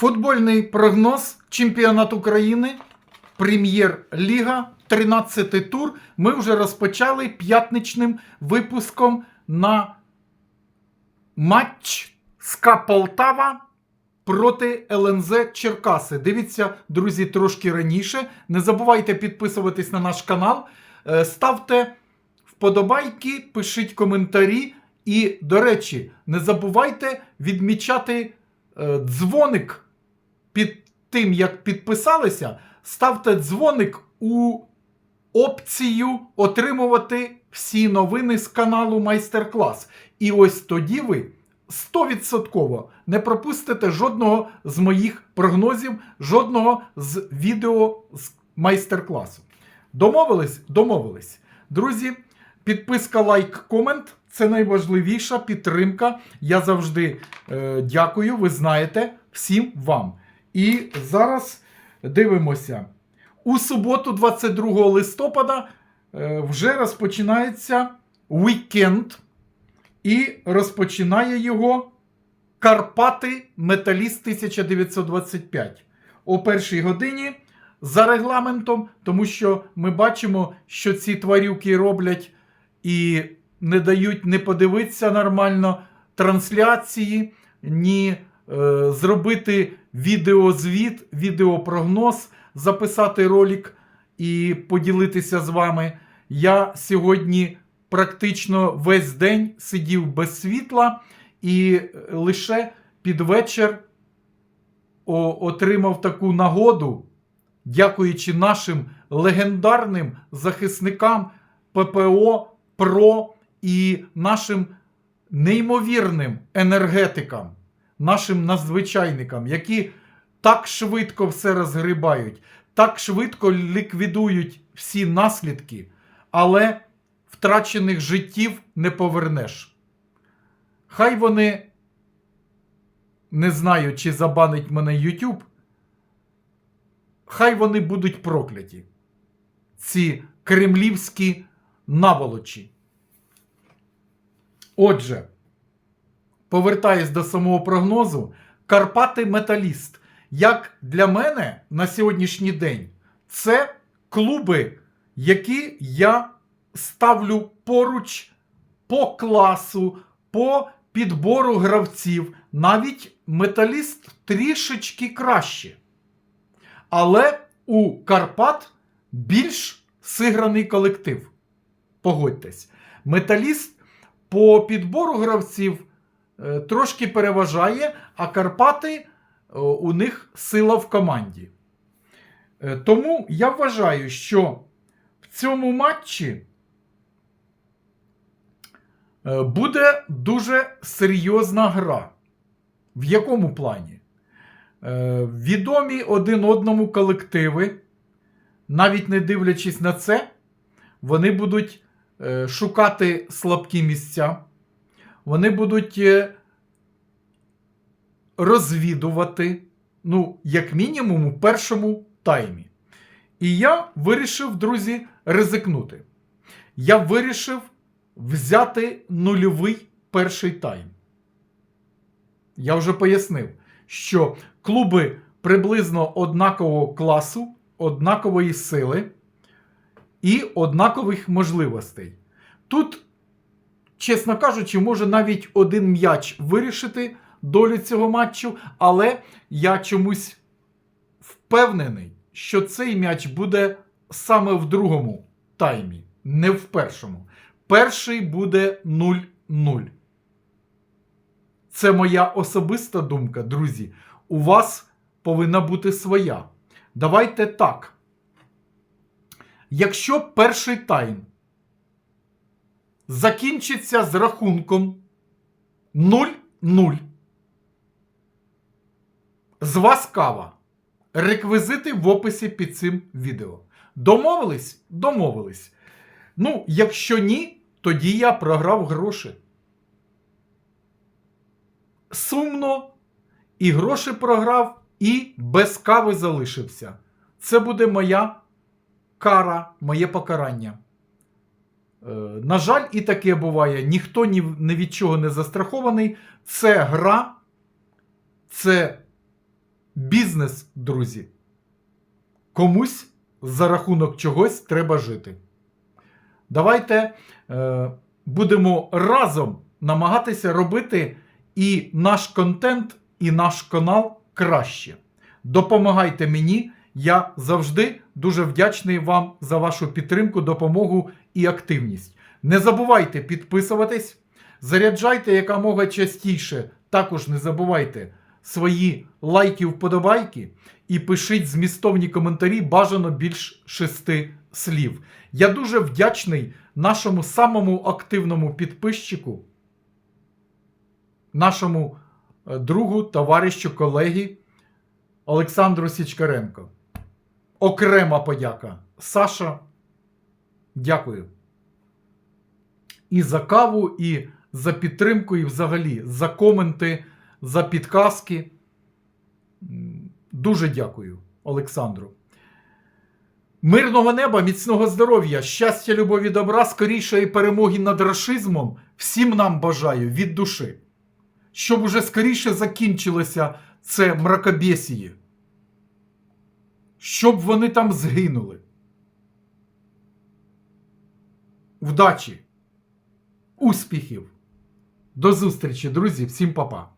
Футбольний прогноз Чемпіонат України, Прем'єр-ліга, 13 тур. Ми вже розпочали п'ятничним випуском на матч СКА Полтава проти ЛНЗ Черкаси. Дивіться, друзі, трошки раніше. Не забувайте підписуватись на наш канал, Е, ставте вподобайки, пишіть коментарі. І, до речі, не забувайте відмічати е, дзвоник під тим, як підписалися. Ставте дзвоник у опцію отримувати всі новини з каналу Майстер-клас. І ось тоді ви 100% не пропустите жодного з моїх прогнозів, жодного з відео з майстер-класу. Домовились? Домовились. Друзі, підписка, лайк, комент це найважливіша підтримка. Я завжди е, дякую, ви знаєте, всім вам. І зараз дивимося. У суботу, 22 листопада, е, вже розпочинається вікенд. І розпочинає його Карпати Металіст 1925 о першій годині за регламентом, тому що ми бачимо, що ці тварюки роблять і не дають не подивитися нормально трансляції, ні зробити відеозвіт, відеопрогноз, записати ролик і поділитися з вами. Я сьогодні практично весь день сидів без світла і лише під вечір отримав таку нагоду, дякуючи нашим легендарним захисникам ППО, ПРО і нашим неймовірним енергетикам, нашим надзвичайникам, які так швидко все розгрібають, так швидко ліквідують всі наслідки, але втрачених життів не повернеш. Хай вони не знаю, чи забанить мене YouTube. Хай вони будуть прокляті. Ці кремлівські наволочі. Отже, повертаюсь до самого прогнозу. Карпати Металіст. Як для мене на сьогоднішній день, це клуби, які я ставлю поруч по класу, по підбору гравців. Навіть металіст трішечки краще. Але у Карпат більш сиграний колектив. Погодьтесь. Металіст по підбору гравців трошки переважає, а Карпати е, у них сила в команді. Е, Тому я вважаю, що в цьому матчі е, буде дуже серйозна гра. В якому плані? Е, Відомі один одному колективи, навіть не дивлячись на це, вони будуть е, шукати слабкі місця, вони будуть е, розвідувати, ну, як мінімум, у першому таймі. І я вирішив, друзі, ризикнути. Я вирішив взяти нульовий перший тайм. Я вже пояснив, що клуби приблизно однакового класу, однакової сили і однакових можливостей. Тут, чесно кажучи, може навіть один м'яч вирішити долю цього матчу, але я чомусь впевнений, що цей м'яч буде саме в другому таймі, не в першому. Перший буде 0-0. Це моя особиста думка, друзі. У вас повинна бути своя. Давайте так. Якщо перший тайм закінчиться з рахунком 0-0, з вас кава. Реквізити в описі під цим відео. Домовились? Домовились. Ну, якщо ні, тоді я програв гроші сумно, і гроші програв, і без кави залишився. Це буде моя кара, моє покарання. Е, на жаль, і таке буває. Ніхто ні, ні від чого не застрахований. Це гра, це бізнес, друзі. Комусь за рахунок чогось треба жити. Давайте е, будемо разом намагатися робити і наш контент, і наш канал краще. Допомагайте мені. Я завжди дуже вдячний вам за вашу підтримку, допомогу і активність. Не забувайте підписуватись, заряджайте якомога частіше. Також не забувайте свої лайки, вподобайки і пишіть змістовні коментарі, бажано більш шести слів. Я дуже вдячний нашому самому активному підписчику, нашому е, другу, товаришу, колеги Олександру Січкаренко. Окрема подяка. Саша, дякую. І за каву, і за підтримку, і взагалі за коменти, за підказки. Дуже дякую, Олександру. Мирного неба, міцного здоров'я, щастя, любові, добра, скорішої перемоги над рашизмом всім нам бажаю від душі. Щоб уже скоріше закінчилося це мракобесіє. Щоб вони там згинули. Удачі, успіхів. До зустрічі, друзі, всім па-па.